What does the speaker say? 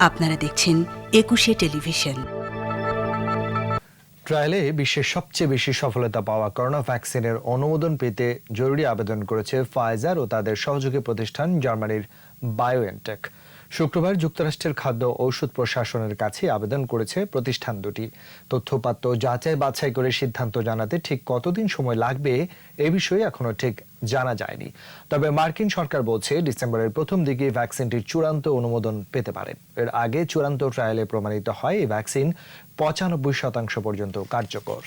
আপনারা দেখছেন একুশে টেলিভিশন। ট্রায়ালে বিশ্বের সবচেয়ে বেশি সফলতা পাওয়া করোনা ভ্যাকসিনের অনুমোদন পেতে জরুরি আবেদন করেছে ফাইজার ও তাদের সহযোগী প্রতিষ্ঠান জার্মানির বায়োএনটেক। শুক্রবার যুক্তরাষ্ট্রের খাদ্য ঔষধ প্রশাসনের কাছে আবেদন করেছে প্রতিষ্ঠান দুটি। তথ্যপাত্র যাচাই বাছাই করে সিদ্ধান্ত জানাতে ঠিক কতদিন সময় লাগবে এ বিষয়ে এখনও ঠিক জানা যায়নি। তবে মার্কিন সরকার বলছে ডিসেম্বরের প্রথম দিকে ভ্যাকসিনটির চূড়ান্ত অনুমোদন পেতে পারে। এর আগে চূড়ান্ত ট্রায়ালে প্রমাণিত হয়, এই ভ্যাকসিন পঁচানব্বই শতাংশ পর্যন্ত কার্যকর।